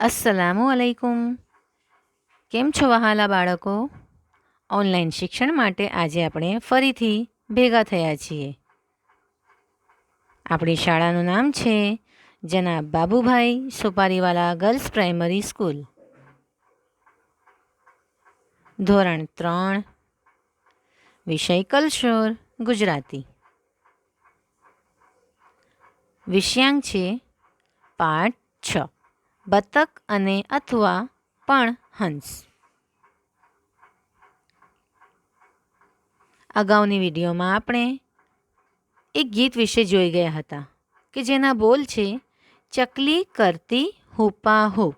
અસલામુ અલૈકુમ કેમ છો વહાલા બાળકો? ઓનલાઈન શિક્ષણ માટે આજે આપણે ફરીથી ભેગા થયા છીએ. આપણી શાળાનું નામ છે જનાબ Babubhai Supariwala girls primary school ધોરણ ત્રણ. વિષય કલશોર, ગુજરાતી. વિષયાંક છે પાઠ છ. બતક અને અથવા પણ હંસ. અગાઉની વિડીયોમાં આપણે એક ગીત વિશે જોઈ ગયા હતા કે જેના બોલ છે, ચકલી કરતી હુપા હુપ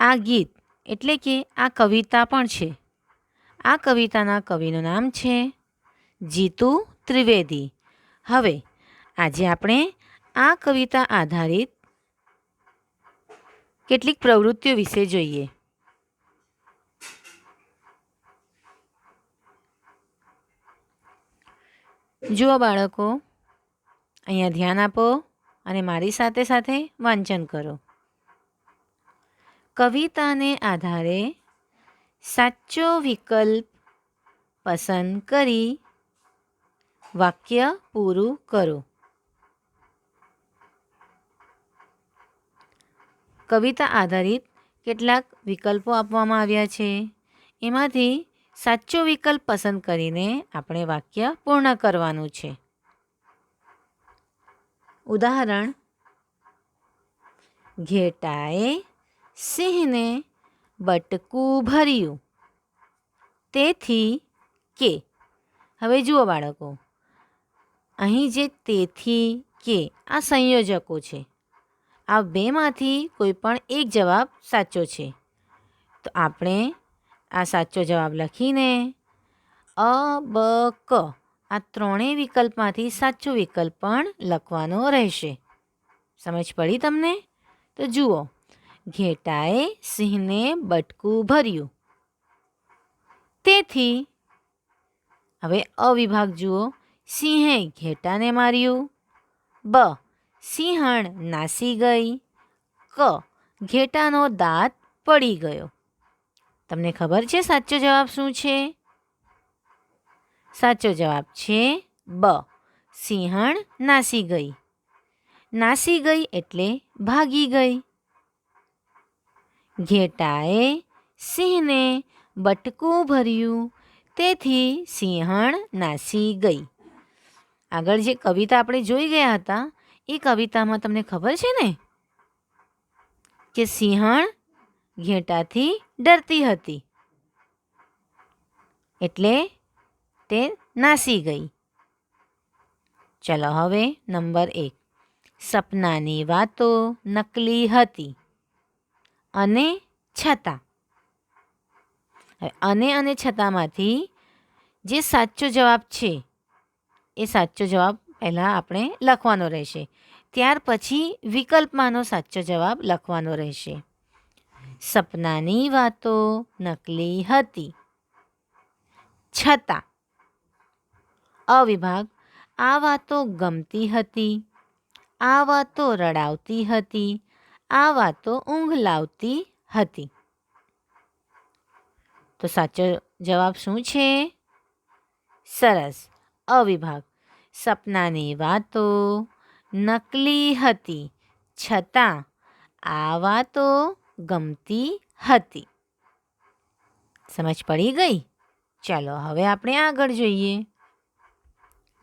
આ ગીત એટલે કે આ કવિતા પણ છે. આ કવિતાના કવિનું નામ છે, જીતુ ત્રિવેદી હવે આજે આપણે આ કવિતા આધારિત કેટલીક પ્રવૃત્તિઓ વિશે જોઈએ. જુઓ બાળકો, અહીંયા ધ્યાન આપો અને મારી સાથે સાથે વાંચન કરો. કવિતાને આધારે સાચો વિકલ્પ પસંદ કરી વાક્ય પૂરું કરો. કવિતા આધારિત કેટલાક વિકલ્પો આપવામાં આવ્યા છે. એમાંથી સાચો વિકલ્પ પસંદ કરીને આપણે વાક્ય પૂર્ણ કરવાનું છે. ઉદાહરણ, ઘેટાએ સિંહને બટકું ભર્યું. તેથી કે, હવે જુઓ બાળકો, અહીં જે તેથી કે આ સંયોજકો છે. આ બેમાંથી કોઈ પણ એક જવાબ સાચો છે. તો આપણે આ સાચો જવાબ લખીને અ, બ, ક આ ત્રણેય વિકલ્પમાંથી સાચો વિકલ્પ પણ લખવાનો રહેશે. સમજ પડી તમને? તો જુઓ. ઘેટાએ સિંહને બટકું ભર્યું. તેથી હવે અવિભાગ જુઓ. સિંહે ઘેટાને માર્યું. બ સિંહણ નાસી ગઈ. ક, ઘેટાનો દાંત પડી ગયો. તમને ખબર છે સાચો જવાબ શું છે? સાચો જવાબ છે બ, સિંહણ નાસી ગઈ. નાસી ગઈ એટલે ભાગી ગઈ. ઘેટાએ સિંહને બટકું ભર્યું, તેથી સિંહણ નાસી ગઈ. આગળ જે કવિતા આપણે જોઈ ગયા હતા એ કવિતામાં તમને ખબર છે ને? કે સિંહણ ઘેટાથી ડરતી હતી. એટલે તે નાસી ગઈ. ચલો હવે નંબર એક. સપનાની વાતો નકલી હતી. અને છતાં. અને અને છતાંમાંથી જે સાચો જવાબ છે, એ સાચો જવાબ પહેલાં આપણે લખવાનો રહેશે. ત્યાર પછી વિકલ્પમાંનો સાચો જવાબ લખવાનો રહેશે. સપનાની વાતો નકલી હતી. છતાં, અવિભાગ, આ વાતો ગમતી હતી. આ વાતો રડાવતી હતી. આ વાતો ઊંઘ લાવતી હતી. તો સાચો જવાબ શું છે? સરસ. અવિભાગ સપનાની વાતો નકલી હતી, છતાં આ વાતો ગમતી હતી. સમજ પડી ગઈ? ચાલો હવે આપણે આગળ જોઈએ.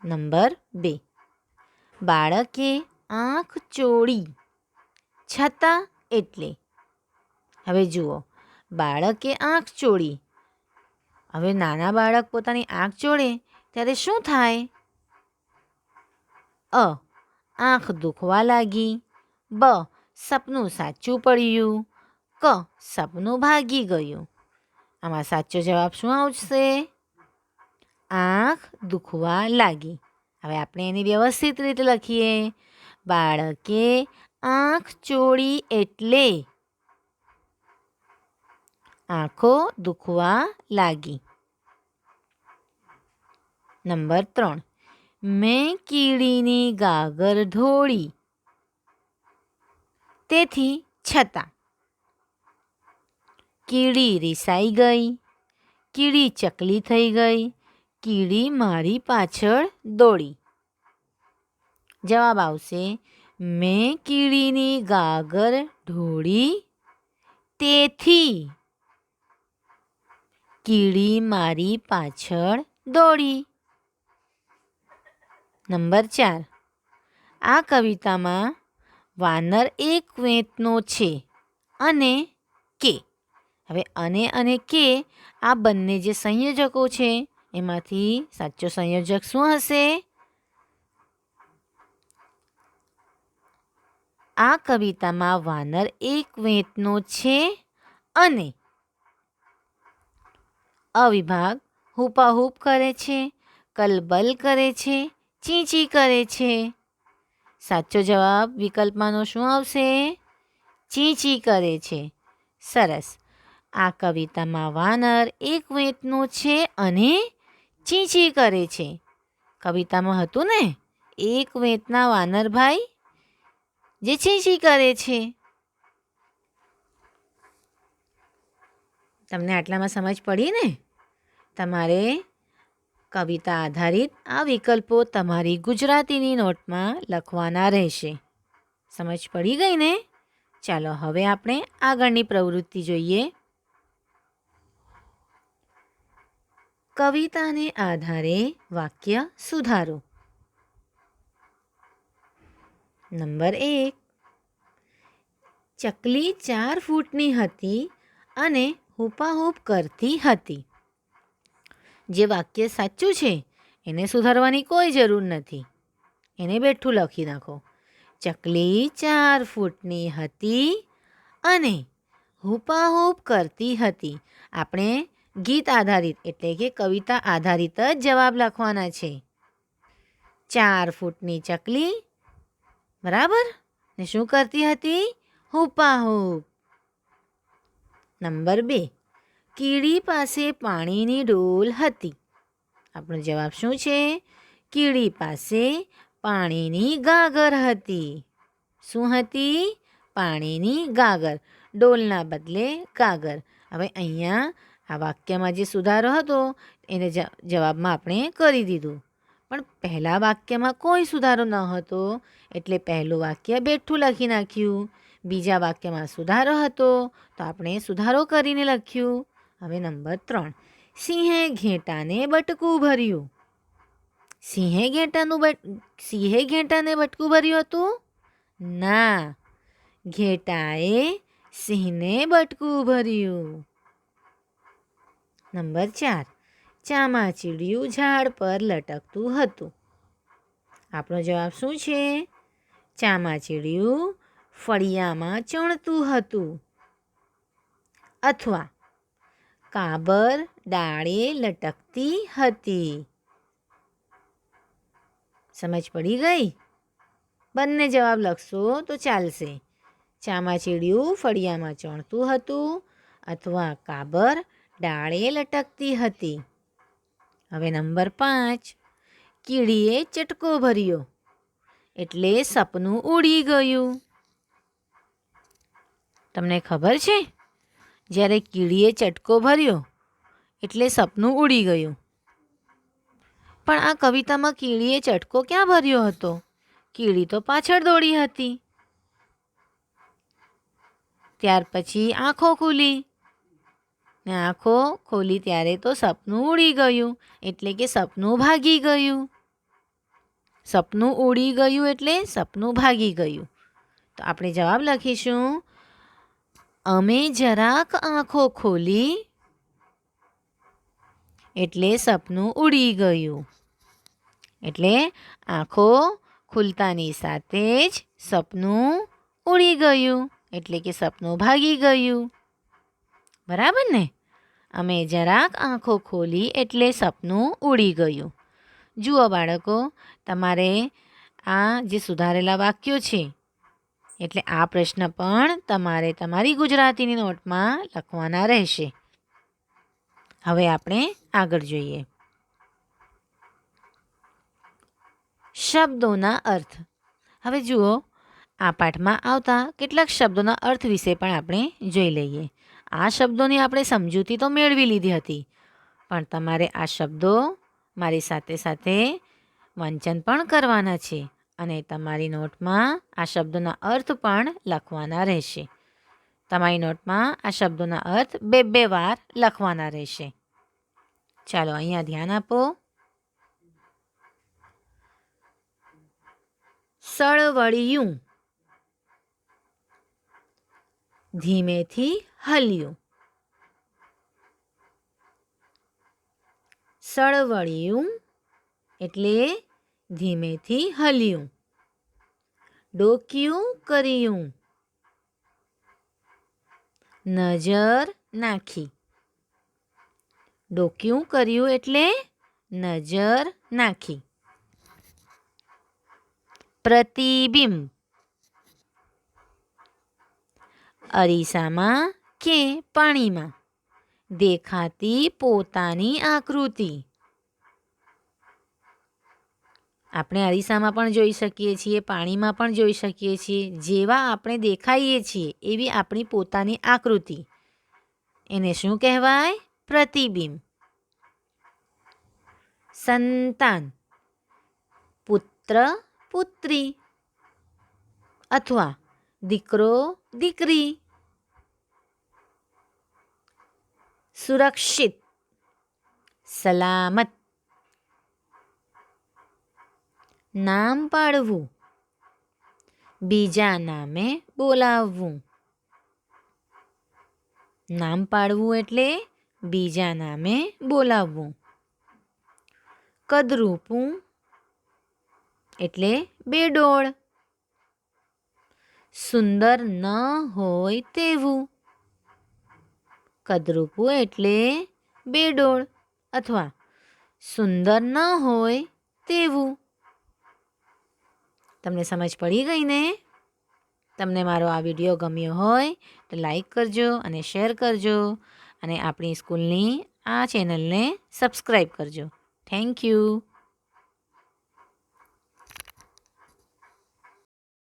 નંબર બે. બાળકે આંખ ચોળી, છતાં એટલે. હવે જુઓ, બાળકે આંખ ચોળી. હવે નાના બાળક પોતાની આંખ ચોળે, ત્યારે શું થાય? અ, આંખ દુખવા લાગી. બ, સપનું સાચું પડ્યું. ક, સપનું ભાગી ગયું. આમાં સાચો જવાબ શું આવશે? આંખ દુખવા લાગી. હવે આપણે એની વ્યવસ્થિત રીતે લખીએ. બાળકે આંખ ચોળી એટલે આંખો દુખવા લાગી. નંબર ત્રણ. મેં કીડીની ગાગર ઢોળી તેથી છતાં કીડી રીસાઈ ગઈ, કીડી ચકલી થઈ ગઈ, કીડી મારી પાછળ દોડી. જવાબ આવશે, મેં કીડીની ગાગર ઢોળી તેથી કીડી મારી પાછળ દોડી. નંબર ચાર. આ કવિતામાં વાનર એક વેંતનો છે અને કે. હવે અને અને કે આ બંને જે સંયોજકો છે એમાંથી સાચો સંયોજક શું હશે? આ કવિતામાં વાનર એક વેંતનો છે અને અવિભાગ હુપાહુપ કરે છે, કલબલ કરે છે ચીંચી કરે છે. સાચો જવાબ વિકલ્પમાંનો શું આવશે? ચીંચી કરે છે. સરસ. આ કવિતામાં વાનર એક વેંતનો છે અને ચીંચી કરે છે. કવિતામાં હતું ને, એક વેંતના વાનરભાઈ જે ચીંચી કરે છે. તમને આટલામાં સમજ પડી ને? તમારે કવિતા આધારિત આ વિકલ્પો તમારી ગુજરાતીની નોટમાં લખવાના રહેશે. સમજ પડી ગઈ ને? ચાલો હવે આપણે આગળની પ્રવૃત્તિ જોઈએ. કવિતાને આધારે વાક્ય સુધારો. નંબર એક. ચકલી ચાર ફૂટની હતી અને હુપાહુપ કરતી હતી. જે વાક્ય સાચું છે, એને સુધારવાની કોઈ જરૂર નથી. એને બેઠું લખી નાખો. ચકલી ચાર ફૂટની હતી અને હુપાહુપ કરતી હતી. આપણે ગીત આધારિત એટલે કે કવિતા આધારિત જ જવાબ લખવાના છે. ચાર ફૂટની ચકલી, બરાબર? ને શું કરતી હતી? હુપાહુપ. નંબર બે. કીડી પાસે પાણીની ડોલ હતી. આપણો જવાબ શું છે? કીડી પાસે પાણીની ગાગર હતી. શું હતી? પાણીની ગાગર. ડોલના બદલે ગાગર. હવે અહીંયા આ વાક્યમાં જે સુધારો હતો, એને જવાબમાં આપણે કરી દીધું. પણ પહેલાં વાક્યમાં કોઈ સુધારો ન હતો, એટલે પહેલું વાક્ય બેઠું લખી નાખ્યું. બીજા વાક્યમાં સુધારો હતો, તો આપણે સુધારો કરીને લખ્યું. હવે નંબર ત્રણ. સિંહે ઘેટાને બટકું ભર્યું. સિંહે ઘેટાનું બટ, સિંહે ઘેટાને બટકું ભર્યું હતું? ના. ઘેટાએ સિંહને બટકું ભર્યું. નંબર ચાર. ચામાચીડિયું ઝાડ પર લટકતું હતું. આપણો જવાબ શું છે? ચામાચીડિયું ફળિયામાં ચણતું હતું. અથવા કાબર ડાળે લટકતી હતી. સમજ પડી ગઈ? બંને જવાબ લખશો તો ચાલશે. ચામાચીડિયું ફળિયામાં ચણતું હતું અથવા કાબર ડાળે લટકતી હતી. હવે નંબર પાંચ. કીડીએ ચટકો ભર્યો એટલે સપનું ઉડી ગયું. તમને ખબર છે જ્યારે કીડીએ ચટકો ભર્યો એટલે સપનું ઉડી ગયું. પણ આ કવિતામાં કીડીએ ચટકો ક્યાં ભર્યો હતો? કીડી તો પાછળ દોડી હતી. ત્યાર પછી આંખો ખુલી. ને આંખો ખોલી ત્યારે તો સપનું ઉડી ગયું, એટલે કે સપનું ભાગી ગયું. સપનું ઉડી ગયું એટલે સપનું ભાગી ગયું. તો આપણે જવાબ લખીશું. અમે જરાક આંખો ખોલી એટલે સપનું ઉડી ગયું. એટલે આંખો ખુલતાની સાથે જ સપનું ઉડી ગયું. એટલે કે સપનું ભાગી ગયું. બરાબર ને? અમે જરાક આંખો ખોલી એટલે સપનું ઉડી ગયું. જુઓ બાળકો, તમારે આ જે સુધારેલા વાક્યો છે એટલે આ પ્રશ્ન પણ તમારે તમારી ગુજરાતીની નોટમાં લખવાના રહેશે. હવે આપણે આગળ જોઈએ. શબ્દોના અર્થ. હવે જુઓ, આ પાઠમાં આવતા કેટલાક શબ્દોના અર્થ વિશે પણ આપણે જોઈ લઈએ. આ શબ્દોની આપણે સમજૂતી તો મેળવી લીધી હતી, પણ તમારે આ શબ્દો મારી સાથે સાથે વાંચન પણ કરવાના છે. અને તમારી નોટમાં આ શબ્દોના અર્થ પણ લખવાના રહેશે. તમારી નોટમાં આ શબ્દોના અર્થ બે બે વાર લખવાના રહેશે. ચાલો અહીંયા ધ્યાન આપો. સળવળિયું. ધીમેથી હલ્યું. સળવળિયું એટલે ધીમેથી હલ્યું. ડોક્યું કર્યું. નજર નાખી. ડોક્યું કર્યું એટલે નજર નાખી. પ્રતિબિંબ. અરીસામાં કે પાણીમાં. દેખાતી પોતાની આકૃતિ. આપણે અરીસામાં પણ જોઈ શકીએ છીએ, પાણીમાં પણ જોઈ શકીએ છીએ, જેવા આપણે દેખાઈએ છીએ એવી આપણી પોતાની આકૃતિ. એને શું કહેવાય? પ્રતિબિંબ. સંતાન. પુત્ર, પુત્રી. અથવા દીકરો, દીકરી. સુરક્ષિત. સલામત. નામ પાડવું બીજા નામે બોલાવવું નામ પાડવું એટલે બીજા નામે બોલાવવું કદરૂપું એટલે બેડોળ સુંદર ન હોય તેવું કદરૂપું એટલે બેડોળ અથવા સુંદર ન હોય તેવું તમને સમજ પડી ગઈ ને તમને મારો આ વીડિયો ગમ્યો હોય તો લાઈક કરજો અને શેર કરજો અને આપણી સ્કૂલની આ ચેનલને સબસ્ક્રાઈબ કરજો. Thank you.